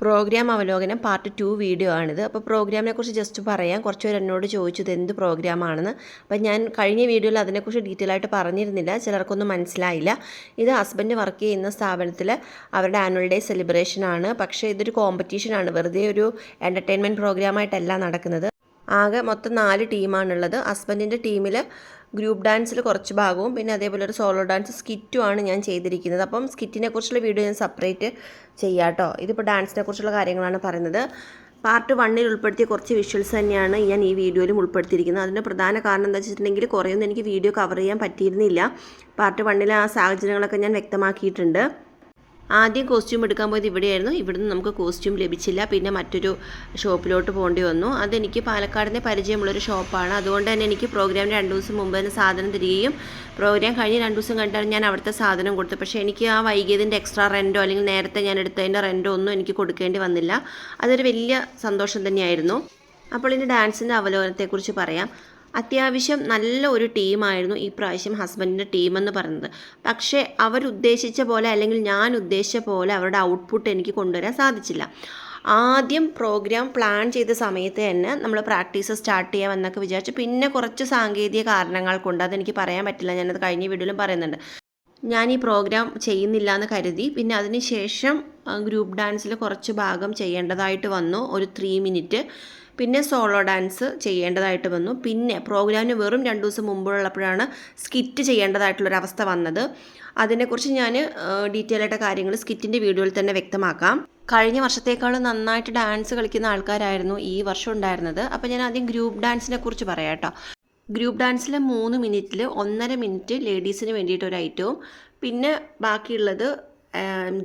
Programme അവലോകനം part two video ആണിത്. അപ്പോൾ പ്രോഗ്രാമിനെ കുറിച്ച് ജസ്റ്റ് പറയാം. കുറച്ച് പേര് എന്നോട് ചോദിച്ചത് എന്ത് പ്രോഗ്രാമാണെന്ന് അപ്പോൾ ഞാൻ കഴിഞ്ഞ വീഡിയോയിൽ അതിനെക്കുറിച്ച് ഡീറ്റെയിൽ ആയിട്ട് പറഞ്ഞിരുന്നില്ല. ചിലർക്കൊന്നും മനസ്സിലായില്ല. ഇത് ഹസ്ബൻഡ് വർക്ക് ചെയ്യുന്ന സ്ഥാപനത്തിൽ അവരുടെ ആനുവൽ ഡേ സെലിബ്രേഷൻ ആണ്. പക്ഷേ ഇതൊരു കോമ്പറ്റീഷനാണ് വെറുതെ ഒരു എന്റർടൈൻമെന്റ് പ്രോഗ്രാമായിട്ടല്ല നടക്കുന്നത്. ആകെ മൊത്തം നാല് ടീമാണുള്ളത്. ഹസ്ബൻഡിന്റെ ടീമിൽ ഗ്രൂപ്പ് ഡാൻസിൽ കുറച്ച് ഭാഗവും പിന്നെ അതേപോലെ ഒരു സോളോ ഡാൻസ് സ്കിറ്റും ആണ് ഞാൻ ചെയ്തിരിക്കുന്നത്. അപ്പം സ്കിറ്റിനെ കുറിച്ചുള്ള വീഡിയോ ഞാൻ സെപ്പറേറ്റ് ചെയ്യാം കേട്ടോ ഇതിപ്പോൾ ഡാൻസിനെ കുറിച്ചുള്ള കാര്യങ്ങളാണ് പറയുന്നത്. പാർട്ട് വണ്ണിൽ ഉൾപ്പെടുത്തിയ കുറച്ച് വിഷ്വൽസ് തന്നെയാണ് ഞാൻ ഈ വീഡിയോയിലും ഉൾപ്പെടുത്തിയിരിക്കുന്നത്. അതിന്റെ പ്രധാന കാരണം എന്താ വെച്ചിട്ടുണ്ടെങ്കിൽ കുറേയൊന്നും എനിക്ക് വീഡിയോ കവർ ചെയ്യാൻ പറ്റിയിരുന്നില്ല. പാർട്ട് വണ്ണിലെ ആ സാഹചര്യങ്ങളൊക്കെ ഞാൻ വ്യക്തമാക്കിയിട്ടുണ്ട്. ആദ്യം കോസ്റ്റ്യൂം എടുക്കാൻ പോയത് ഇവിടെയായിരുന്നു. ഇവിടുന്ന് നമുക്ക് കോസ്റ്റ്യൂം ലഭിച്ചില്ല. പിന്നെ മറ്റൊരു ഷോപ്പിലോട്ട് പോകേണ്ടി വന്നു. അതെനിക്ക് പാലക്കാടിന്റെ പരിചയമുള്ളൊരു ഷോപ്പാണ് അതുകൊണ്ട് തന്നെ എനിക്ക് പ്രോഗ്രാം രണ്ട് ദിവസം മുമ്പ് തന്നെ സാധനം തരികയും പ്രോഗ്രാം കഴിഞ്ഞ് രണ്ട് ദിവസം കണ്ടാണ് ഞാൻ അവിടുത്തെ സാധനം കൊടുത്തത്. പക്ഷേ എനിക്ക് ആ വൈകിയതിന്റെ എക്സ്ട്രാ റെന്റോ അല്ലെങ്കിൽ നേരത്തെ ഞാൻ എടുത്തതിന്റെ റെന്റോ ഒന്നും എനിക്ക് കൊടുക്കേണ്ടി വന്നില്ല. അതൊരു വലിയ സന്തോഷം തന്നെയായിരുന്നു. അപ്പോൾ ഇനി ഡാൻസിന്റെ അവലോകനത്തെക്കുറിച്ച് പറയാം. അത്യാവശ്യം നല്ല ഒരു ടീമായിരുന്നു ഈ പ്രാവശ്യം ഹസ്ബൻഡിന്റെ ടീമെന്ന് പറയുന്നത്. പക്ഷേ അവരുദ്ദേശിച്ച പോലെ അല്ലെങ്കിൽ ഞാൻ ഉദ്ദേശിച്ച പോലെ അവരുടെ ഔട്ട്പുട്ട് എനിക്ക് കൊണ്ടുവരാൻ സാധിച്ചില്ല. ആദ്യം പ്രോഗ്രാം പ്ലാൻ ചെയ്ത സമയത്ത് തന്നെ നമ്മൾ പ്രാക്ടീസ് സ്റ്റാർട്ട് ചെയ്യാമെന്നൊക്കെ വിചാരിച്ചു. പിന്നെ കുറച്ച് സാങ്കേതിക കാരണങ്ങൾ കൊണ്ട് അതെനിക്ക് പറയാൻ പറ്റില്ല. ഞാനത് കഴിഞ്ഞ വീഡിയോയിലും പറയുന്നുണ്ട്. ഞാൻ ഈ പ്രോഗ്രാം ചെയ്യുന്നില്ല എന്ന് കരുതി. പിന്നെ അതിന് ശേഷം ഗ്രൂപ്പ് ഡാൻസിൽ കുറച്ച് ഭാഗം ചെയ്യേണ്ടതായിട്ട് വന്നു. ഒരു ത്രീ മിനിറ്റ് പിന്നെ സോളോ ഡാൻസ് ചെയ്യേണ്ടതായിട്ട് വന്നു. പിന്നെ പ്രോഗ്രാമിന് വെറും രണ്ട് ദിവസം മുമ്പുള്ളപ്പോഴാണ് സ്കിറ്റ് ചെയ്യേണ്ടതായിട്ടുള്ളൊരവസ്ഥ വന്നത്. അതിനെക്കുറിച്ച് ഞാൻ ഡീറ്റെയിൽ ആയിട്ട് കാര്യങ്ങൾ സ്കിറ്റിന്റെ വീഡിയോയിൽ തന്നെ വ്യക്തമാക്കാം. കഴിഞ്ഞ വർഷത്തേക്കാളും നന്നായിട്ട് ഡാൻസ് കളിക്കുന്ന ആൾക്കാരായിരുന്നു ഈ വർഷം ഉണ്ടായിരുന്നത്. അപ്പോൾ ഞാൻ ആദ്യം ഗ്രൂപ്പ് ഡാൻസിനെ കുറിച്ച് പറയാം കേട്ടോ. ഗ്രൂപ്പ് ഡാൻസിലെ മൂന്ന് മിനിറ്റിൽ ഒന്നര മിനിറ്റ് ലേഡീസിന് വേണ്ടിയിട്ട് ഒരു ഐറ്റവും പിന്നെ ബാക്കിയുള്ളത്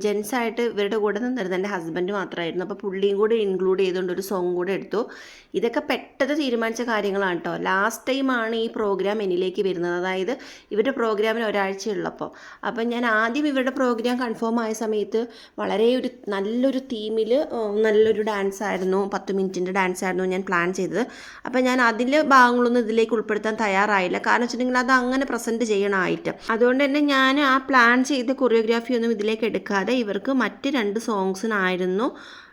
ജെൻസായിട്ട് ഇവരുടെ കൂടെ നിന്നിരുന്നത് എന്റെ ഹസ്ബൻഡ് മാത്രമായിരുന്നു. അപ്പോൾ പുള്ളിയും കൂടെ ഇൻക്ലൂഡ് ചെയ്തുകൊണ്ട് ഒരു സോങ് കൂടെ എടുത്തു. ഇതൊക്കെ പെട്ടെന്ന് തീരുമാനിച്ച കാര്യങ്ങളാണ് കേട്ടോ ലാസ്റ്റ് ടൈമാണ് ഈ പ്രോഗ്രാം എന്നിലേക്ക് വരുന്നത്. അതായത് ഇവരുടെ പ്രോഗ്രാമിന് ഒരാഴ്ചയുള്ളപ്പോൾ. അപ്പം ഞാൻ ആദ്യം ഇവരുടെ പ്രോഗ്രാം കൺഫേം ആയ സമയത്ത് വളരെ ഒരു നല്ലൊരു തീമിൽ നല്ലൊരു ഡാൻസ് ആയിരുന്നു. പത്ത് മിനിറ്റിന്റെ ഡാൻസ് ആയിരുന്നു ഞാൻ പ്ലാൻ ചെയ്തത്. അപ്പം ഞാൻ അതിന്റെ ഭാഗങ്ങളൊന്നും ഇതിലേക്ക് ഉൾപ്പെടുത്താൻ തയ്യാറായില്ല. കാരണം വെച്ചിട്ടുണ്ടെങ്കിൽ അത് അങ്ങനെ പ്രസന്റ് ചെയ്യണമായിട്ട് അതുകൊണ്ട് തന്നെ ഞാൻ ആ പ്ലാൻ ചെയ്ത കൊറിയോഗ്രാഫി ഒന്നും ഇതിലേക്ക് എടുക്കാതെ ഇവർക്ക് മറ്റ് രണ്ട് സോങ്സിനായിരുന്നു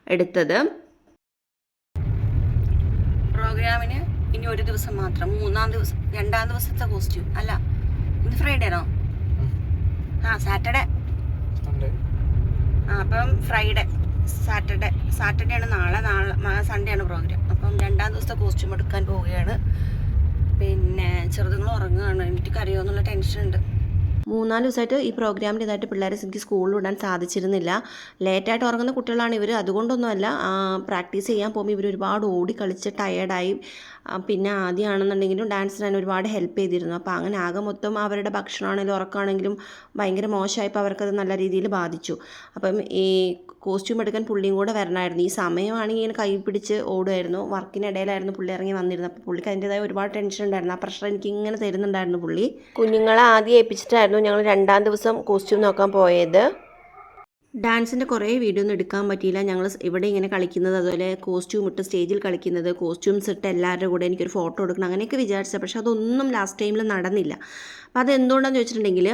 എടുത്തത്. പ്രോഗ്രാമിന് ഇനി ഒരു ദിവസം മാത്രം. മൂന്നാം ദിവസം രണ്ടാം ദിവസത്തെ കോസ്റ്റ്യൂം അല്ല ഇന്ന് ഫ്രൈഡേ ആണോ? ആ സാറ്റർഡേ ആ അപ്പം ഫ്രൈഡേ സാറ്റർഡേ സാറ്റർഡേ ആണ് നാളെ. നാളെ സൺഡേ ആണ് പ്രോഗ്രാം അപ്പം രണ്ടാം ദിവസത്തെ കോസ്റ്റ്യൂം എടുക്കാൻ പോവുകയാണ്. പിന്നെ ചെറുതുങ്ങൾ ഉറങ്ങുകയാണ്. എനിക്ക് കരയോന്നുള്ള ടെൻഷൻ ഉണ്ട്. മൂന്നാൽ ദിവസമായിട്ട് ഈ പ്രോഗ്രാമിന്റെ ഇതായിട്ട് പിള്ളേരെ എനിക്ക് സ്കൂളിൽ വിടാൻ സാധിച്ചിരുന്നില്ല. ലേറ്റായിട്ട് ഉറങ്ങുന്ന കുട്ടികളാണ് ഇവർ അതുകൊണ്ടൊന്നുമല്ല പ്രാക്ടീസ് ചെയ്യാൻ പോകുമ്പോൾ ഇവർ ഒരുപാട് ഓടി കളിച്ച് ടയേർഡായി പിന്നെ ആദ്യമാണെന്നുണ്ടെങ്കിലും ഡാൻസിന് തന്നെ ഒരുപാട് ഹെൽപ്പ് ചെയ്തിരുന്നു. അപ്പോൾ അങ്ങനെ ആകെ മൊത്തം അവരുടെ ഭക്ഷണമാണെങ്കിലും ഉറക്കമാണെങ്കിലും ഭയങ്കര മോശമായപ്പോൾ അവർക്കത് നല്ല രീതിയിൽ ബാധിച്ചു. അപ്പം ഈ കോസ്റ്റ്യൂം എടുക്കാൻ പുള്ളിയും കൂടെ വരണമായിരുന്നു. ഈ സമയമാണെങ്കിൽ ഇങ്ങനെ കൈ പിടിച്ച് ഓടുമായിരുന്നു. വർക്കിനിടയിലായിരുന്നു പുള്ളി ഇറങ്ങി വന്നിരുന്നത്. അപ്പോൾ പുള്ളിക്ക് അതിന്റെതായ ഒരുപാട് ടെൻഷൻ ഉണ്ടായിരുന്നു. ആ പ്രഷർ എനിക്ക് ഇങ്ങനെ തരുന്നുണ്ടായിരുന്നു പുള്ളി. കുഞ്ഞുങ്ങളെ ആദ്യം ഏൽപ്പിച്ചിട്ടായിരുന്നു ഞങ്ങൾ രണ്ടാം ദിവസം കോസ്റ്റ്യൂം നോക്കാൻ പോയത്. ഡാൻസിന്റെ കുറേ വീഡിയോ ഒന്നും എടുക്കാൻ പറ്റിയില്ല. ഞങ്ങൾ ഇവിടെ ഇങ്ങനെ കളിക്കുന്നത് അതുപോലെ കോസ്റ്റ്യൂം ഇട്ട് സ്റ്റേജിൽ കളിക്കുന്നത് കോസ്റ്റ്യൂംസ് ഇട്ട് എല്ലാവരുടെ കൂടെ എനിക്കൊരു ഫോട്ടോ എടുക്കണം അങ്ങനെയൊക്കെ വിചാരിച്ചത്. പക്ഷേ അതൊന്നും ലാസ്റ്റ് ടൈമിൽ നടന്നില്ല. അപ്പോൾ അത് എന്തുകൊണ്ടാണെന്ന് ചോദിച്ചിട്ടുണ്ടെങ്കിൽ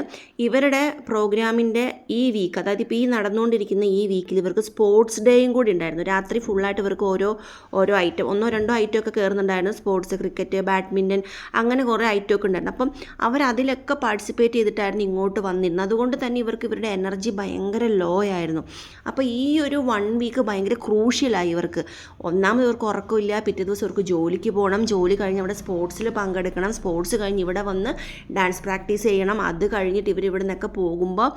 ഇവരുടെ പ്രോഗ്രാമിന്റെ ഈ വീക്ക് അതായത് ഇപ്പോൾ ഈ നടന്നുകൊണ്ടിരിക്കുന്ന ഈ വീക്കിൽ ഇവർക്ക് സ്പോർട്സ് ഡേയും കൂടി ഉണ്ടായിരുന്നു. രാത്രി ഫുള്ളായിട്ട് ഇവർക്ക് ഓരോ ഓരോ ഐറ്റം ഒന്നോ രണ്ടോ ഐറ്റം ഒക്കെ കയറുന്നുണ്ടായിരുന്നു സ്പോർട്സ് ക്രിക്കറ്റ് ബാഡ്മിന്റൺ അങ്ങനെ കുറേ ഐറ്റം ഒക്കെ ഉണ്ടായിരുന്നു. അപ്പം അവർ അതിലൊക്കെ പാർട്ടിസിപ്പേറ്റ് ചെയ്തിട്ടായിരുന്നു ഇങ്ങോട്ട് വന്നിരുന്നത്. അതുകൊണ്ട് തന്നെ ഇവർക്ക് ഇവരുടെ എനർജി ഭയങ്കര ലോ ആയിരുന്നു. അപ്പോൾ ഈ ഒരു വൺ വീക്ക് ഭയങ്കര ക്രൂഷ്യലായി ഇവർക്ക്. ഒന്നാമത് ഇവർക്ക് ഉറക്കമില്ല. പിറ്റേ ദിവസം ഇവർക്ക് ജോലിക്ക് പോകണം ജോലി കഴിഞ്ഞ് അവിടെ സ്പോർട്സിൽ പങ്കെടുക്കണം. സ്പോർട്സ് കഴിഞ്ഞ് ഇവിടെ വന്ന് ഡാൻസ് പ്രാക്ടീസ് ചെയ്യണം. അത് കഴിഞ്ഞിട്ട് ഇവർ ഇവിടെ നിന്നൊക്കെ പോകുമ്പോൾ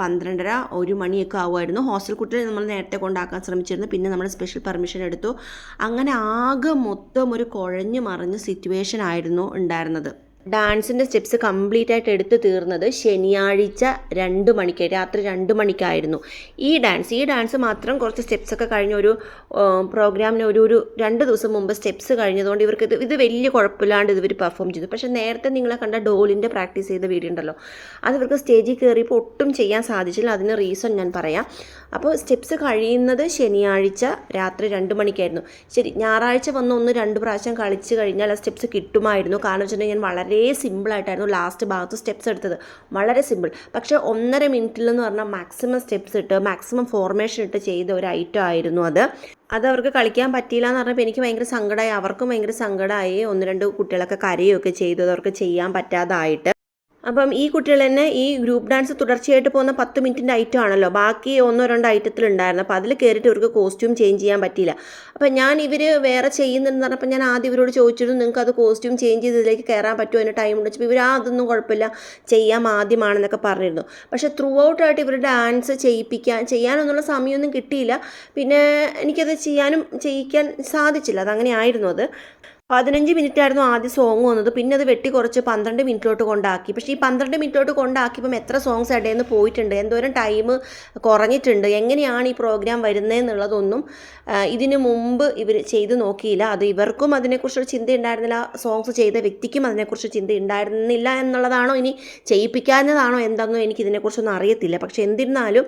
പന്ത്രണ്ടര ഒരു മണിയൊക്കെ ആവുമായിരുന്നു. ഹോസ്റ്റൽ കുട്ടികളെ നമ്മൾ നേരത്തെ കൊണ്ടാക്കാൻ ശ്രമിച്ചിരുന്നു. പിന്നെ നമ്മൾ സ്പെഷ്യൽ പെർമിഷൻ എടുത്തു. അങ്ങനെ ആകെ മൊത്തം ഒരു കുഴഞ്ഞു മറിഞ്ഞ സിറ്റുവേഷൻ ആയിരുന്നു ഉണ്ടായിരുന്നത്. ഡാൻസിന്റെ സ്റ്റെപ്സ് കംപ്ലീറ്റ് ആയിട്ട് എടുത്തു തീർന്നത് ശനിയാഴ്ച രണ്ട് മണിക്ക് രാത്രി രണ്ട് മണിക്കായിരുന്നു. ഈ ഡാൻസ് ഈ ഡാൻസ് മാത്രം കുറച്ച് സ്റ്റെപ്സൊക്കെ കഴിഞ്ഞ ഒരു പ്രോഗ്രാമിന് ഒരു ഒരു രണ്ട് ദിവസം മുമ്പ് സ്റ്റെപ്സ് കഴിഞ്ഞതുകൊണ്ട് ഇവർക്ക് ഇത് വലിയ കുഴപ്പമില്ലാണ്ട് ഇവർ പെർഫോം ചെയ്തു. പക്ഷേ നേരത്തെ നിങ്ങളെ കണ്ട ഡോളിന്റെ പ്രാക്ടീസ് ചെയ്ത വീഡിയോ ഉണ്ടല്ലോ അത് ഇവർക്ക് സ്റ്റേജിൽ കയറിയപ്പോൾ ഒട്ടും ചെയ്യാൻ സാധിച്ചില്ല. അതിന് റീസൺ ഞാൻ പറയാം. അപ്പോൾ സ്റ്റെപ്സ് കഴിയുന്നത് ശനിയാഴ്ച രാത്രി രണ്ട് മണിക്കായിരുന്നു. ശരി ഞായറാഴ്ച വന്ന് ഒന്ന് രണ്ട് പ്രാവശ്യം കളിച്ച് കഴിഞ്ഞാൽ ആ സ്റ്റെപ്സ് കിട്ടുമായിരുന്നു. കാരണം വെച്ചിട്ടുണ്ടെങ്കിൽ ഞാൻ വളരെ വളരെ സിമ്പിളായിട്ടായിരുന്നു ലാസ്റ്റ് ഭാഗത്ത് സ്റ്റെപ്സ് എടുത്തത്. വളരെ സിമ്പിൾ പക്ഷേ ഒന്നര മിനിറ്റിൽ എന്ന് പറഞ്ഞാൽ മാക്സിമം സ്റ്റെപ്സ് ഇട്ട് മാക്സിമം ഫോർമേഷൻ ഇട്ട് ചെയ്ത ഒരു ഐറ്റം ആയിരുന്നു അത്. അത് അവർക്ക് കളിക്കാൻ പറ്റിയില്ല എന്ന് പറഞ്ഞപ്പോൾ എനിക്ക് ഭയങ്കര സങ്കടമായി അവർക്കും ഭയങ്കര സങ്കടമായി ഒന്ന് രണ്ട് കുട്ടികളൊക്കെ കരയുമൊക്കെ ചെയ്തു അവർക്ക് ചെയ്യാൻ പറ്റാതായിട്ട്. അപ്പം ഈ കുട്ടികൾ തന്നെ ഈ ഗ്രൂപ്പ് ഡാൻസ് തുടർച്ചയായിട്ട് പോകുന്ന പത്ത് മിനിറ്റിന്റെ ഐറ്റം ആണല്ലോ. ബാക്കി ഒന്നോ രണ്ടോ ഐറ്റത്തിലുണ്ടായിരുന്നു അപ്പോൾ അതിൽ കയറിയിട്ട് ഇവർക്ക് കോസ്റ്റ്യൂം ചേഞ്ച് ചെയ്യാൻ പറ്റിയില്ല. അപ്പം ഞാൻ ഇവർ വേറെ ചെയ്യുന്നുണ്ടെന്ന് പറഞ്ഞപ്പോൾ ഞാൻ ആദ്യം ഇവരോട് ചോദിച്ചിരുന്നു നിങ്ങൾക്ക് അത് കോസ്റ്റ്യൂം ചേഞ്ച് ചെയ്ത് ഇതിലേക്ക് കയറാൻ പറ്റുമോ? അതിന് ടൈം ഉണ്ട്? വെച്ചപ്പോൾ ഇവർ അതൊന്നും കുഴപ്പമില്ല. ചെയ്യാം ആദ്യമാണെന്നൊക്കെ പറഞ്ഞിരുന്നു. പക്ഷേ ത്രൂ ഔട്ടായിട്ട് ഇവർ ഡാൻസ് ചെയ്യിപ്പിക്കാൻ ചെയ്യാനൊന്നുള്ള സമയമൊന്നും കിട്ടിയില്ല. പിന്നെ എനിക്കത് ചെയ്യാനും ചെയ്യിക്കാൻ സാധിച്ചില്ല. അതങ്ങനെ ആയിരുന്നു അത്. പതിനഞ്ച് മിനിറ്റ് ആയിരുന്നു ആദ്യം സോങ് വന്നത്. പിന്നെ അത് വെട്ടി കുറച്ച് പന്ത്രണ്ട് മിനിറ്റിലോട്ട് കൊണ്ടാക്കി. പക്ഷേ ഈ പന്ത്രണ്ട് മിനിറ്റിലോട്ട് കൊണ്ടാക്കിയപ്പം എത്ര സോങ്സ് ഇടയിൽ നിന്ന് പോയിട്ടുണ്ട്. എന്തോരം ടൈം കുറഞ്ഞിട്ടുണ്ട്. എങ്ങനെയാണ് ഈ പ്രോഗ്രാം വരുന്നതെന്നുള്ളതൊന്നും ഇതിനു മുമ്പ് ഇവർ ചെയ്ത് നോക്കിയില്ല. അത് ഇവർക്കും അതിനെക്കുറിച്ചൊരു ചിന്ത ഉണ്ടായിരുന്നില്ല സോങ്സ് ചെയ്ത വ്യക്തിക്കും അതിനെക്കുറിച്ച് ചിന്ത ഉണ്ടായിരുന്നില്ല എന്നുള്ളതാണോ ഇനി ചെയ്യിപ്പിക്കാവുന്നതാണോ എന്താണെന്നോ എനിക്ക് ഇതിനെക്കുറിച്ചൊന്നും അറിയത്തില്ല. പക്ഷേ എന്നിരുന്നാലും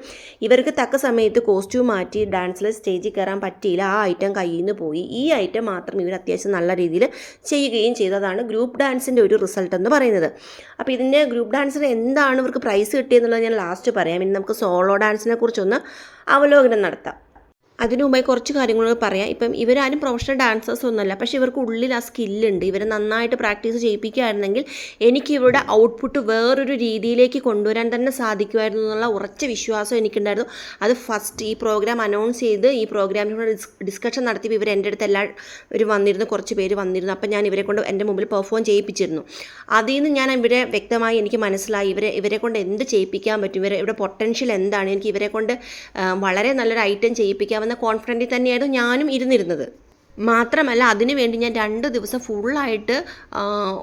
ഇവർക്ക് തക്ക സമയത്ത് കോസ്റ്റ്യൂം മാറ്റി ഡാൻസിൽ സ്റ്റേജിൽ കയറാൻ പറ്റിയില്ല. ആ ഐറ്റം കയ്യിൽ നിന്ന് പോയി. ഈ ഐറ്റം മാത്രം ഇവർ അത്യാവശ്യം നല്ല ചെയ്യുകയും ചെയ്തതാണ് ഗ്രൂപ്പ് ഡാൻസിന്റെ ഒരു റിസൾട്ട് എന്ന് പറയുന്നത്. അപ്പോൾ ഇതിന്റെ ഗ്രൂപ്പ് ഡാൻസിന് എന്താണ് ഇവർക്ക് പ്രൈസ് കിട്ടിയെന്നുള്ളത് ഞാൻ ലാസ്റ്റ് പറയാം. ഇനി നമുക്ക് സോളോ ഡാൻസിനെ കുറിച്ചൊന്ന് അവലോകനം നടത്താം. അതിനു മുമ്പായി കുറച്ച് കാര്യങ്ങൾ പറയാം. ഇപ്പം ഇവരാരും പ്രൊഫഷണൽ ഡാൻസേഴ്സ് ഒന്നുമല്ല. പക്ഷേ ഇവർക്ക് ഉള്ളിൽ ആ സ്കില്ലുണ്ട് ഇവരെ നന്നായിട്ട് പ്രാക്ടീസ് ചെയ്യിപ്പിക്കുകയായിരുന്നെങ്കിൽ എനിക്ക് ഇവരുടെ ഔട്ട്പുട്ട് വേറൊരു രീതിയിലേക്ക് കൊണ്ടുവരാൻ തന്നെ സാധിക്കുമായിരുന്നു എന്നുള്ള ഉറച്ച വിശ്വാസം എനിക്കുണ്ടായിരുന്നു. അത് ഫസ്റ്റ് ഈ പ്രോഗ്രാം അനൗൺസ് ചെയ്ത് ഈ പ്രോഗ്രാമിനോട് ഡിസ്കഷൻ നടത്തിയപ്പോൾ ഇവർ എന്റെ അടുത്ത് എല്ലാവരും വന്നിരുന്നു. കുറച്ച് പേര് വന്നിരുന്നു. അപ്പം ഞാൻ ഇവരെ കൊണ്ട് എന്റെ മുമ്പിൽ പെർഫോം ചെയ്യിപ്പിച്ചിരുന്നു. അതിൽ നിന്ന് ഞാൻ ഇവരെ വ്യക്തമായി എനിക്ക് മനസ്സിലായി. ഇവരെ ഇവരെ കൊണ്ട് എന്ത് ചെയ്യിപ്പിക്കാൻ പറ്റും? ഇവരെ ഇവരുടെ പൊട്ടൻഷ്യൽ എന്താണ്? എനിക്ക് ഇവരെ കൊണ്ട് വളരെ നല്ലൊരു ഐറ്റം ചെയ്യിപ്പിക്കാമെന്ന കോൺഫിഡന്റിൽ തന്നെയായിരുന്നു ഞാനും ഇരുന്നിരുന്നത്. മാത്രമല്ല അതിനു വേണ്ടി ഞാൻ രണ്ട് ദിവസം ഫുള്ളായിട്ട്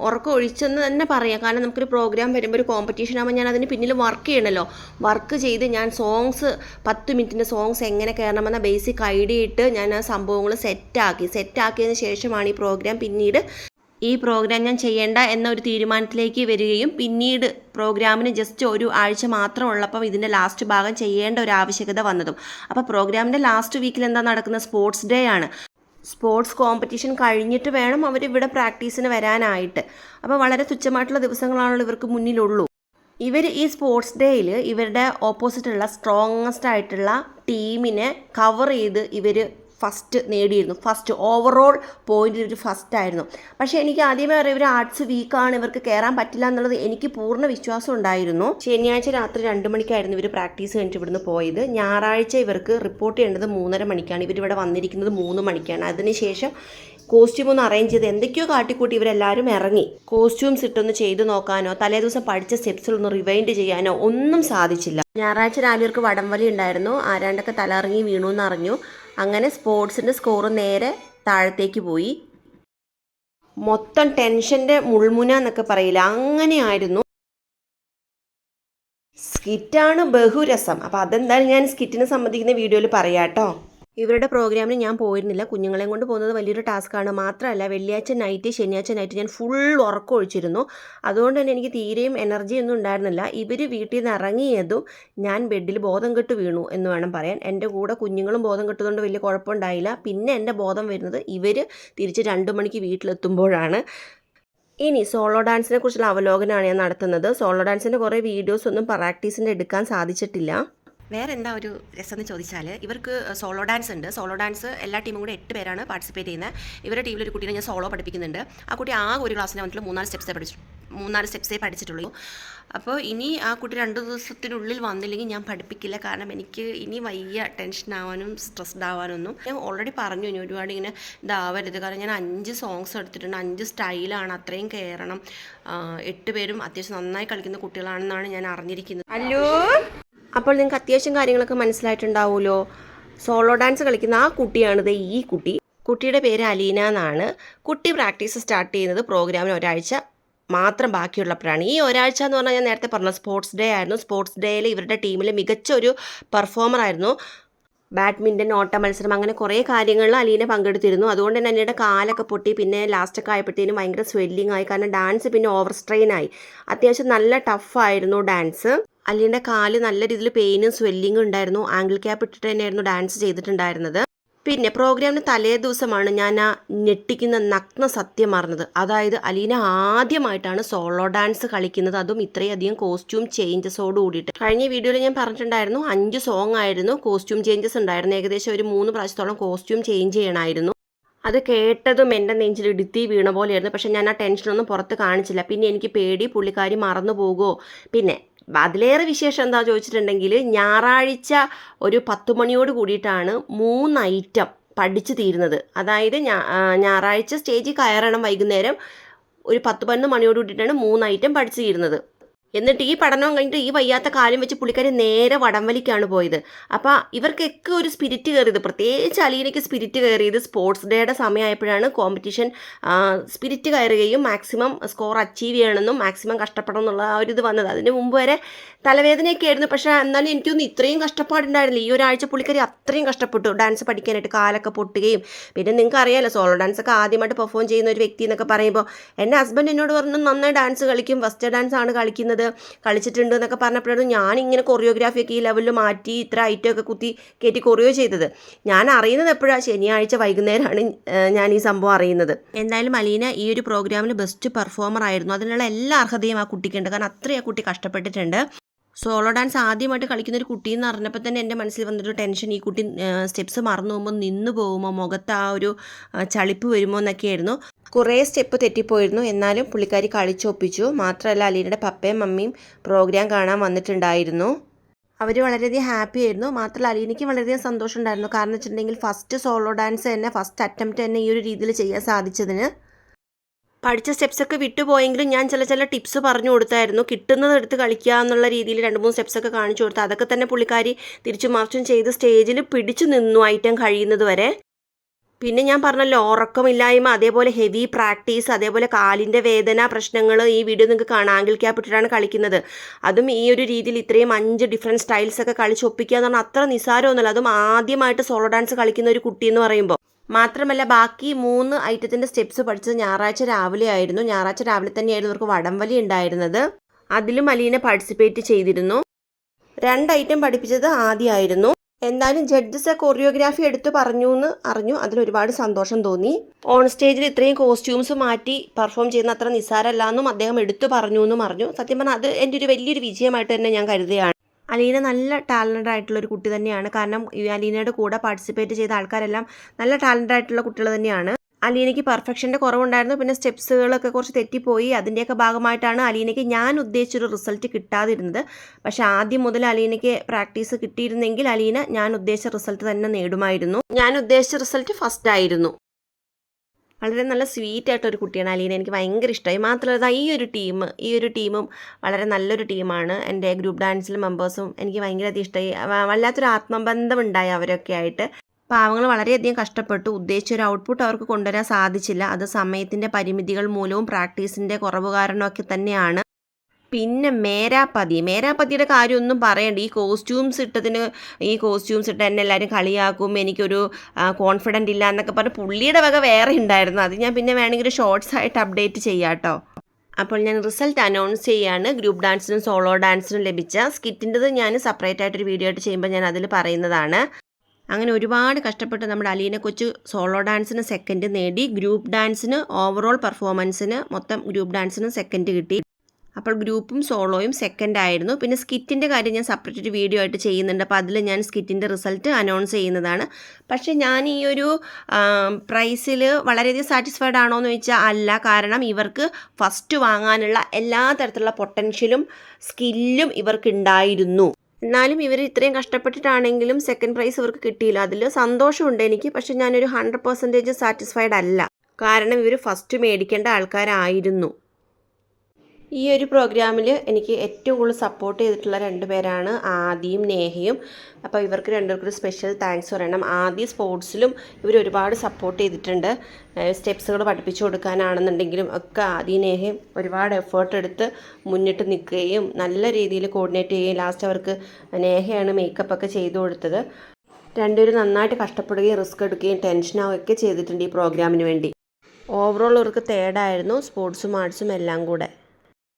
ഉറക്കം ഒഴിച്ചെന്ന് തന്നെ പറയാം. കാരണം നമുക്കൊരു പ്രോഗ്രാം വരുമ്പോൾ ഒരു കോമ്പറ്റീഷൻ ആകുമ്പോൾ ഞാൻ അതിന് പിന്നിൽ വർക്ക് ചെയ്യണമല്ലോ വർക്ക് ചെയ്ത് ഞാൻ സോങ്സ് പത്ത് മിനിറ്റിന്റെ സോങ്സ് എങ്ങനെ കയറണമെന്ന ബേസിക് ഐഡിയ ഇട്ട് ഞാൻ ആ സംഭവങ്ങൾ സെറ്റാക്കി സെറ്റാക്കിയതിന് ശേഷമാണ് ഈ പ്രോഗ്രാം പിന്നീട് ഈ പ്രോഗ്രാം ഞാൻ ചെയ്യേണ്ട എന്ന ഒരു തീരുമാനത്തിലേക്ക് വരികയും പിന്നീട് പ്രോഗ്രാമിന് ജസ്റ്റ് ഒരു ആഴ്ച മാത്രം ഉള്ളപ്പം ഇതിന്റെ ലാസ്റ്റ് ഭാഗം ചെയ്യേണ്ട ഒരു ആവശ്യകത വന്നതും. അപ്പോൾ പ്രോഗ്രാമിന്റെ ലാസ്റ്റ് വീക്കിൽ എന്താ നടക്കുന്ന? സ്പോർട്സ് ഡേ ആണ്. സ്പോർട്സ് കോമ്പറ്റീഷൻ കഴിഞ്ഞിട്ട് വേണം അവർ ഇവിടെ പ്രാക്ടീസിന് വരാനായിട്ട്. അപ്പോൾ വളരെ തുച്ഛമായിട്ടുള്ള ദിവസങ്ങളാണല്ലോ ഇവർക്ക് മുന്നിലുള്ളൂ. ഇവർ ഈ സ്പോർട്സ് ഡേയിൽ ഇവരുടെ ഓപ്പോസിറ്റുള്ള സ്ട്രോങ്ങസ്റ്റ് ആയിട്ടുള്ള ടീമിനെ കവർ ചെയ്ത് ഇവർ ഫസ്റ്റ് നേടിയിരുന്നു. ഫസ്റ്റ് ഓവറോൾ പോയിന്റിൽ ഒരു ഫസ്റ്റ് ആയിരുന്നു. പക്ഷേ എനിക്ക് ആദ്യമേ അറിയാം ഇവർ ആർട്സ് വീക്കാണ് ഇവർക്ക് കയറാൻ പറ്റില്ല എന്നുള്ളത് എനിക്ക് പൂർണ വിശ്വാസം ഉണ്ടായിരുന്നു. ശനിയാഴ്ച രാത്രി രണ്ട് മണിക്കായിരുന്നു ഇവർ പ്രാക്ടീസ് കഴിഞ്ഞിട്ട് ഇവിടുന്ന് പോയത്. ഞായറാഴ്ച ഇവർക്ക് റിപ്പോർട്ട് ചെയ്യേണ്ടത് മൂന്നര മണിക്കാണ്. ഇവരിവിടെ വന്നിരിക്കുന്നത് മൂന്ന് മണിക്കാണ്. അതിനുശേഷം കോസ്റ്റ്യൂം ഒന്ന് അറേഞ്ച് ചെയ്ത് എന്തൊക്കെയോ കാട്ടിക്കൂട്ടി ഇവരെല്ലാവരും ഇറങ്ങി. കോസ്റ്റ്യൂംസ് ഇട്ടൊന്ന് ചെയ്ത് നോക്കാനോ തലേ ദിവസം പഠിച്ച സ്റ്റെപ്സിലൊന്ന് റിവൈൻഡ് ചെയ്യാനോ ഒന്നും സാധിച്ചില്ല. ഞായറാഴ്ച രാവിലെ ഇവർക്ക് വടംവലി ഉണ്ടായിരുന്നു. ആരാണ്ടൊക്കെ തലറങ്ങി വീണു എന്നറിഞ്ഞു അങ്ങനെ സ്പോർട്സിന്റെ സ്കോർ നേരെ താഴത്തേക്ക് പോയി. മൊത്തം ടെൻഷന്റെ മുൾമുന എന്നൊക്കെ പറയില്ല. അങ്ങനെയായിരുന്നു. സ്കിറ്റാണ് ബഹുരസം. അപ്പോൾ അതെന്തായാലും ഞാൻ സ്കിറ്റിനെ സംബന്ധിക്കുന്ന വീഡിയോയിൽ പറയാം കേട്ടോ ഇവരുടെ പ്രോഗ്രാമിന് ഞാൻ പോയിരുന്നില്ല. കുഞ്ഞുങ്ങളെയും കൊണ്ട് പോകുന്നത് വലിയൊരു ടാസ്ക്കാണ്. മാത്രമല്ല വെള്ളിയാഴ്ച നൈറ്റ് ശനിയാഴ്ച നൈറ്റ് ഞാൻ ഫുൾ ഉറക്കം ഒഴിച്ചിരുന്നു അതുകൊണ്ട് തന്നെ എനിക്ക് തീരെയും എനർജി ഒന്നും ഉണ്ടായിരുന്നില്ല. ഇവർ വീട്ടിൽ നിന്ന് ഇറങ്ങിയതും ഞാൻ ബെഡിൽ ബോധം കെട്ട് വീണു എന്ന് വേണം പറയാൻ. എന്റെ കൂടെ കുഞ്ഞുങ്ങളും ബോധം കെട്ടതുകൊണ്ട് വലിയ കുഴപ്പമുണ്ടായില്ല. പിന്നെ എന്റെ ബോധം വരുന്നത് ഇവർ തിരിച്ച് രണ്ട് മണിക്ക് വീട്ടിലെത്തുമ്പോഴാണ്. ഇനി സോളോ ഡാൻസിനെ കുറിച്ചുള്ള അവലോകനമാണ് ഞാൻ നടത്തുന്നത്. സോളോ ഡാൻസിന്റെ കുറേ വീഡിയോസ് ഒന്നും പ്രാക്ടീസിന്റെ എടുക്കാൻ സാധിച്ചിട്ടില്ല. വേറെ എന്താ ഒരു രസം എന്ന് ചോദിച്ചാൽ ഇവർക്ക് സോളോ ഡാൻസ് ഉണ്ട്. സോളോ ഡാൻസ് എല്ലാ ടീമും കൂടെ എട്ട് പേരാണ് പാർട്ടിസിപ്പേറ്റ് ചെയ്യുന്നത് ഇവരുടെ ടീമിൽ ഒരു കുട്ടീനെ ഞാൻ സോളോ പഠിപ്പിക്കുന്നുണ്ട്. ആ കുട്ടി ആ ഒരു ക്ലാസ്സിന് വന്നിട്ട് മൂന്നാൽ സ്റ്റെപ്സേ പഠിച്ചു മൂന്നാൽ സ്റ്റെപ്സേ പഠിച്ചിട്ടുള്ളൂ. അപ്പോൾ ഇനി ആ കുട്ടി രണ്ട് ദിവസത്തിനുള്ളിൽ വന്നില്ലെങ്കിൽ ഞാൻ പഠിപ്പിക്കില്ല. കാരണം എനിക്ക് ഇനി വയ്യ ടെൻഷൻ ആവാനും സ്ട്രെസ്ഡ് ആവാനൊന്നും. ഞാൻ ഓൾറെഡി പറഞ്ഞു ഇനി ഒരുപാട് ഇങ്ങനെ ഇതാവരുത്. കാരണം ഞാൻ അഞ്ച് സോങ്സ് എടുത്തിട്ടുണ്ട്. അഞ്ച് സ്റ്റൈലാണ് അത്രയും കയറണം എട്ട് പേരും അത്യാവശ്യം നന്നായി കളിക്കുന്ന കുട്ടികളാണെന്നാണ് ഞാൻ അറിഞ്ഞിരിക്കുന്നത്. ഹലോ അപ്പോൾ നിങ്ങൾക്ക് അത്യാവശ്യം കാര്യങ്ങളൊക്കെ മനസ്സിലായിട്ടുണ്ടാവുമല്ലോ. സോളോ ഡാൻസ് കളിക്കുന്ന ആ കുട്ടിയാണിത് ഈ കുട്ടി. കുട്ടിയുടെ പേര് അലീന എന്നാണ്. കുട്ടി പ്രാക്ടീസ് സ്റ്റാർട്ട് ചെയ്യുന്നത് പ്രോഗ്രാമിന് ഒരാഴ്ച മാത്രം ബാക്കിയുള്ളപ്പോഴാണ്. ഈ ഒരാഴ്ച എന്ന് പറഞ്ഞാൽ ഞാൻ നേരത്തെ പറഞ്ഞ സ്പോർട്സ് ഡേ ആയിരുന്നു. സ്പോർട്സ് ഡേയിൽ ഇവരുടെ ടീമിൽ മികച്ച ഒരു പെർഫോമർ ആയിരുന്നു. ബാഡ്മിന്റൺ ഓട്ട മത്സരം അങ്ങനെ കുറേ കാര്യങ്ങളിൽ അലീന പങ്കെടുത്തിരുന്നു. അതുകൊണ്ട് തന്നെ അലീന്റെ കാലൊക്കെ പൊട്ടി. പിന്നെ ലാസ്റ്റൊക്കെ ആയപ്പോഴത്തേനും ഭയങ്കര സ്വെല്ലിംഗ് ആയി. കാരണം ഡാൻസ് പിന്നെ ഓവർ സ്ട്രെയിൻ ആയി. അത്യാവശ്യം നല്ല ടഫായിരുന്നു ഡാൻസ് അലീനയുടെ കാൽ നല്ല രീതിയിൽ പെയിനും സ്വെല്ലിങ്ങും ഉണ്ടായിരുന്നു. ആംഗിൾ ക്യാപ്പ് ഇട്ടിട്ട് തന്നെയായിരുന്നു ഡാൻസ് ചെയ്തിട്ടുണ്ടായിരുന്നത്. പിന്നെ പ്രോഗ്രാമിന് തലേ ദിവസമാണ് ഞാൻ ആ ഞെട്ടിക്കുന്ന നഗ്ന സത്യം അറിഞ്ഞത് അതായത് അലീന ആദ്യമായിട്ടാണ് സോളോ ഡാൻസ് കളിക്കുന്നത്. അതും ഇത്രയധികം കോസ്റ്റ്യൂം ചേഞ്ചസോട് കൂടിയിട്ട്. കഴിഞ്ഞ വീഡിയോയിൽ ഞാൻ പറഞ്ഞിട്ടുണ്ടായിരുന്നു അഞ്ച് സോങ് ആയിരുന്നു കോസ്റ്റ്യൂം ചേഞ്ചസ് ഉണ്ടായിരുന്നു. ഏകദേശം ഒരു മൂന്ന് പ്രാവശ്യത്തോളം കോസ്റ്റ്യൂം ചേഞ്ച് ചെയ്യണമായിരുന്നു. അത് കേട്ടതും എന്റെ നെഞ്ചിൽ ഇടുത്തി വീണ പോലെയായിരുന്നു. പക്ഷെ ഞാൻ ആ ടെൻഷനൊന്നും പുറത്ത് കാണിച്ചില്ല. പിന്നെ എനിക്ക് പേടി പുള്ളിക്കാരി മറന്നു പോകുമോ? പിന്നെ അതിലേറെ വിശേഷം എന്താ ചോദിച്ചിട്ടുണ്ടെങ്കിൽ ഞായറാഴ്ച ഒരു പത്ത് മണിയോട് കൂടിയിട്ടാണ് മൂന്ന് ഐറ്റം പഠിച്ചു തീരുന്നത്. അതായത് ഞായറാഴ്ച സ്റ്റേജിൽ കയറണം വൈകുന്നേരം ഒരു പത്ത് പതിനൊന്ന് മണിയോട് കൂടിയിട്ടാണ് മൂന്ന് ഐറ്റം പഠിച്ചു തീരുന്നത്. എന്നിട്ട് ഈ പഠനം കഴിഞ്ഞിട്ട് ഈ വയ്യാത്ത കാലം വെച്ച് പുള്ളിക്കാരി നേരെ വടംവലിക്കാണ് പോയത്. അപ്പോൾ ഇവർക്കൊക്കെ ഒരു സ്പിരിറ്റ് കയറിയത് പ്രത്യേകിച്ച് അലീനയ്ക്ക് സ്പിരിറ്റ് കയറിയത് സ്പോർട്സ് ഡേയുടെ സമയമായപ്പോഴാണ് കോമ്പറ്റീഷൻ സ്പിരിറ്റ് കയറുകയും മാക്സിമം സ്കോർ അച്ചീവ് ചെയ്യണമെന്നും മാക്സിമം കഷ്ടപ്പെടണം എന്നുള്ള ആ ഒരു ഇത് വന്നത്. അതിന് മുമ്പ് വരെ തലവേദനയൊക്കെ ആയിരുന്നു. പക്ഷേ എന്നാലും എനിക്കൊന്നും ഇത്രയും കഷ്ടപ്പാടുണ്ടായിരുന്നില്ല. ഈ ഒരാഴ്ച പുള്ളിക്കാരി അത്രയും കഷ്ടപ്പെട്ടു. ഡാൻസ് പഠിക്കാനായിട്ട് കാലൊക്കെ പൊട്ടുകയും. പിന്നെ നിങ്ങൾക്ക് അറിയാമല്ലോ സോളോ ഡാൻസ് ഒക്കെ ആദ്യമായിട്ട് പെർഫോം ചെയ്യുന്ന ഒരു വ്യക്തി എന്നൊക്കെ പറയുമ്പോൾ എന്റെ ഹസ്ബൻഡ് എന്നോട് പറഞ്ഞു നന്നായി ഡാൻസ് കളിക്കും വെസ്റ്റേൺ ഡാൻസ് ആണ് കളിക്കുന്നത്. കളിച്ചിട്ടുണ്ട് എന്നൊക്കെ പറഞ്ഞപ്പോഴാണ് ഞാൻ ഇങ്ങനെ കൊറിയോഗ്രാഫി ഒക്കെ ഈ ലെവലിൽ മാറ്റി ഇത്ര ഐറ്റം ഒക്കെ കുത്തി കയറ്റി കൊറിയോ ചെയ്തത്. ഞാൻ അറിയുന്നത് എപ്പോഴാണ് ശനിയാഴ്ച വൈകുന്നേരമാണ് ഞാൻ ഈ സംഭവം അറിയുന്നത്. എന്തായാലും അലീന ഈ ഒരു പ്രോഗ്രാമിൽ ബെസ്റ്റ് പെർഫോമർ ആയിരുന്നു. അതിനുള്ള എല്ലാ അർഹതയും ആ കുട്ടിക്കുണ്ട് കാരണം അത്രയും ആ കുട്ടി കഷ്ടപ്പെട്ടിട്ടുണ്ട്. സോളോ ഡാൻസ് ആദ്യമായിട്ട് കളിക്കുന്ന ഒരു കുട്ടി എന്ന് പറഞ്ഞപ്പോൾ തന്നെ എന്റെ മനസ്സിൽ വന്നൊരു ടെൻഷൻ ഈ കുട്ടി സ്റ്റെപ്സ് മറന്നു പോകുമ്പോൾ നിന്ന് പോകുമോ? മുഖത്ത് ആ ഒരു ചളിപ്പ് വരുമോ എന്നൊക്കെയായിരുന്നു. കുറേ സ്റ്റെപ്പ് തെറ്റിപ്പോയിരുന്നു. എന്നാലും പുള്ളിക്കാരി കളിച്ചൊപ്പിച്ചു. മാത്രമല്ല അലീനയുടെ പപ്പയും മമ്മിയും പ്രോഗ്രാം കാണാൻ വന്നിട്ടുണ്ടായിരുന്നു. അവർ വളരെയധികം ഹാപ്പി ആയിരുന്നു. മാത്രമല്ല അലീനയ്ക്ക് വളരെയധികം സന്തോഷം ഉണ്ടായിരുന്നു കാരണം വെച്ചിട്ടുണ്ടെങ്കിൽ ഫസ്റ്റ് സോളോ ഡാൻസ് തന്നെ ഫസ്റ്റ് അറ്റംപ്റ്റ് തന്നെ ഈ ഒരു രീതിയിൽ ചെയ്യാൻ സാധിച്ചതിന്. പഠിച്ച സ്റ്റെപ്സൊക്കെ വിട്ടുപോയെങ്കിലും ഞാൻ ചില ചില ടിപ്സ് പറഞ്ഞു കൊടുത്തായിരുന്നു. കിട്ടുന്നത് എടുത്ത് കളിക്കുക എന്നുള്ള രീതിയിൽ രണ്ട് മൂന്ന് സ്റ്റെപ്സൊക്കെ കാണിച്ചു കൊടുത്തു. അതൊക്കെ തന്നെ പുള്ളിക്കാരി തിരിച്ചു മറിച്ചും ചെയ്ത് സ്റ്റേജിൽ പിടിച്ചു നിന്നു ഐറ്റം കഴിയുന്നത് വരെ. പിന്നെ ഞാൻ പറഞ്ഞല്ലോ ഉറക്കമില്ലായ്മ അതേപോലെ ഹെവി പ്രാക്ടീസ് അതേപോലെ കാലിന്റെ വേദന പ്രശ്നങ്ങൾ ഈ വീഡിയോ നിങ്ങൾക്ക് കാണാം. ആംഗിൾ ക്യാപ്പ് ഇട്ടിട്ടാണ് കളിക്കുന്നത്. അതും ഈ ഒരു രീതിയിൽ ഇത്രയും അഞ്ച് ഡിഫറെന്റ് സ്റ്റൈൽസൊക്കെ കളിച്ച് ഒപ്പിക്കുക എന്ന് പറഞ്ഞാൽ അത്ര നിസ്സാരമൊന്നുമല്ല. അതും ആദ്യമായിട്ട് സോളോ ഡാൻസ് കളിക്കുന്ന ഒരു കുട്ടി എന്ന് പറയുമ്പോൾ. മാത്രമല്ല ബാക്കി മൂന്ന് ഐറ്റത്തിന്റെ സ്റ്റെപ്സ് പഠിച്ചത് ഞായറാഴ്ച രാവിലെ ആയിരുന്നു. ഞായറാഴ്ച രാവിലെ തന്നെയായിരുന്നു ഇവർക്ക് വടംവലി ഉണ്ടായിരുന്നത്. അതിലും അലീന പാർട്ടിസിപ്പേറ്റ് ചെയ്തിരുന്നു. രണ്ട് ഐറ്റം പഠിപ്പിച്ചത് ആദ്യമായിരുന്നു എന്തായാലും ജഡ്ജസ് കൊറിയോഗ്രാഫി എടുത്തു പറഞ്ഞു എന്ന് അറിഞ്ഞു. അതിൽ ഒരുപാട് സന്തോഷം തോന്നി. ഓൺ സ്റ്റേജിൽ ഇത്രയും കോസ്റ്റ്യൂംസ് മാറ്റി പെർഫോം ചെയ്യുന്ന അത്ര നിസ്സാരമല്ല എന്നും അദ്ദേഹം എടുത്തു പറഞ്ഞു എന്നും അറിഞ്ഞു. സത്യം പറഞ്ഞാൽ അത് എന്റെ ഒരു വലിയൊരു വിജയമായിട്ട് തന്നെ ഞാൻ കരുതുകയാണ്. അലീന നല്ല ടാലന്റഡ് ആയിട്ടുള്ള ഒരു കുട്ടി തന്നെയാണ്. കാരണം അലീനയുടെ കൂടെ പാർട്ടിസിപ്പേറ്റ് ചെയ്ത ആൾക്കാരെല്ലാം നല്ല ടാലന്റഡ് ആയിട്ടുള്ള കുട്ടികൾ തന്നെയാണ്. അലീനയ്ക്ക് പെർഫെക്ഷന്റെ കുറവുണ്ടായിരുന്നു. പിന്നെ സ്റ്റെപ്സുകളൊക്കെ കുറച്ച് തെറ്റിപ്പോയി. അതിന്റെയൊക്കെ ഭാഗമായിട്ടാണ് അലീനയ്ക്ക് ഞാൻ ഉദ്ദേശിച്ചൊരു റിസൾട്ട് കിട്ടാതിരുന്നത്. പക്ഷേ ആദ്യം മുതൽ അലീനയ്ക്ക് പ്രാക്ടീസ് കിട്ടിയിരുന്നെങ്കിൽ അലീന ഞാൻ ഉദ്ദേശിച്ച റിസൾട്ട് തന്നെ നേടുമായിരുന്നു. ഞാൻ ഉദ്ദേശിച്ച റിസൾട്ട് ഫസ്റ്റ് ആയിരുന്നു വളരെ നല്ല സ്വീറ്റ് ആയിട്ടൊരു കുട്ടിയാണ് അലീന. എനിക്ക് ഭയങ്കര ഇഷ്ടമായി മാത്രമല്ല ഈ ഒരു ടീം ഈ ഒരു ടീമും വളരെ നല്ലൊരു ടീമാണ് എന്റെ ഗ്രൂപ്പ് ഡാൻസിലെ മെമ്പേഴ്സും എനിക്ക് ഭയങ്കരധികം ഇഷ്ടമായി വല്ലാത്തൊരു ആത്മബന്ധം ഉണ്ടായി അവരൊക്കെ ആയിട്ട്. പാവങ്ങൾ വളരെയധികം കഷ്ടപ്പെട്ടു. ഉദ്ദേശിച്ച ഒരു ഔട്ട്പുട്ട് അവർക്ക് കൊണ്ടുവരാൻ സാധിച്ചില്ല. അത് സമയത്തിന്റെ പരിമിതികൾ മൂലവും പ്രാക്ടീസിന്റെ കുറവ് കാരണമൊക്കെ തന്നെയാണ്. പിന്നെ മേരാപ്പതി. മേരാപ്പതിയുടെ കാര്യമൊന്നും പറയണ്ട. ഈ കോസ്റ്റ്യൂംസ് ഇട്ടതിന് ഈ കോസ്റ്റ്യൂംസ് ഇട്ട് എന്നെ എല്ലാവരും കളിയാക്കും. എനിക്കൊരു കോൺഫിഡന്റ് ഇല്ല എന്നൊക്കെ പറഞ്ഞ് പുള്ളിയുടെ വക വേറെ ഉണ്ടായിരുന്നു അത് ഞാൻ പിന്നെ വേണമെങ്കിൽ ഷോർട്സ് ആയിട്ട് അപ്ഡേറ്റ് ചെയ്യാം കേട്ടോ അപ്പോൾ ഞാൻ റിസൾട്ട് അനൗൺസ് ചെയ്യാണ്. ഗ്രൂപ്പ് ഡാൻസിനും സോളോ ഡാൻസിനും ലഭിച്ച സ്കിറ്റിന്റെത് ഞാൻ സെപ്പറേറ്റ് ആയിട്ടൊരു വീഡിയോ ആയിട്ട് ചെയ്യുമ്പോൾ ഞാൻ അതിൽ പറയുന്നതാണ്. അങ്ങനെ ഒരുപാട് കഷ്ടപ്പെട്ട് നമ്മുടെ അലീനെ കൊച്ച് സോളോ ഡാൻസിന് സെക്കൻഡ് നേടി. ഗ്രൂപ്പ് ഡാൻസിന് ഓവറോൾ പെർഫോമൻസിന് മൊത്തം ഗ്രൂപ്പ് ഡാൻസിന് സെക്കൻഡ് കിട്ടി. അപ്പോൾ ഗ്രൂപ്പും സോളോയും സെക്കൻഡ് ആയിരുന്നു. പിന്നെ സ്കിറ്റിന്റെ കാര്യം ഞാൻ സെപ്പറേറ്റ് ഒരു വീഡിയോ ആയിട്ട് ചെയ്യുന്നുണ്ട്. അപ്പോൾ അതിൽ ഞാൻ സ്കിറ്റിന്റെ റിസൾട്ട് അനൗൺസ് ചെയ്യുന്നതാണ്. പക്ഷേ ഞാൻ ഈ ഒരു പ്രൈസിൽ വളരെയധികം സാറ്റിസ്ഫൈഡ് ആണോ എന്ന് ചോദിച്ചാൽ അല്ല. കാരണം ഇവർക്ക് ഫസ്റ്റ് വാങ്ങാനുള്ള എല്ലാ തരത്തിലുള്ള പൊട്ടൻഷ്യലും സ്കില്ലും ഇവർക്കുണ്ടായിരുന്നു എന്നാലും ഇവർ ഇത്രയും കഷ്ടപ്പെട്ടിട്ടാണെങ്കിലും സെക്കൻഡ് പ്രൈസ് ഇവർക്ക് കിട്ടിയില്ല. അതിൽ സന്തോഷമുണ്ട് എനിക്ക്. പക്ഷെ ഞാനൊരു ഹൺഡ്രഡ് പെർസെന്റേജ് സാറ്റിസ്ഫൈഡ് അല്ല. കാരണം ഇവർ ഫസ്റ്റ് മേടിക്കേണ്ട ആൾക്കാരായിരുന്നു. ഈ ഒരു പ്രോഗ്രാമിൽ എനിക്ക് ഏറ്റവും കൂടുതൽ സപ്പോർട്ട് ചെയ്തിട്ടുള്ള രണ്ട് പേരാണ് ആദിയും നേഹയും. അപ്പോൾ ഇവർക്ക് രണ്ടുപേർക്കും സ്പെഷ്യൽ താങ്ക്സ് പറയണം. ആദ്യ സ്പോർട്സിലും ഇവർ ഒരുപാട് സപ്പോർട്ട് ചെയ്തിട്ടുണ്ട്. സ്റ്റെപ്സുകൾ പഠിപ്പിച്ചു കൊടുക്കാനാണെന്നുണ്ടെങ്കിലും ഒക്കെ ആദി നേഹയും ഒരുപാട് എഫേർട്ട് എടുത്ത് മുന്നിട്ട് നിൽക്കുകയും നല്ല രീതിയിൽ കോർഡിനേറ്റ് ചെയ്യുകയും ലാസ്റ്റ് അവർക്ക് നേഹയാണ് മേക്കപ്പ് ഒക്കെ ചെയ്തു കൊടുത്തത്. രണ്ടുപേരും നന്നായിട്ട് കഷ്ടപ്പെടുകയും റിസ്ക് എടുക്കുകയും ടെൻഷനാവുകയും ഒക്കെ ചെയ്തിട്ടുണ്ട് ഈ പ്രോഗ്രാമിന് വേണ്ടി. ഓവറോൾ അവർക്ക് തേർഡായിരുന്നു സ്പോർട്സും ആർട്സും എല്ലാം കൂടെ.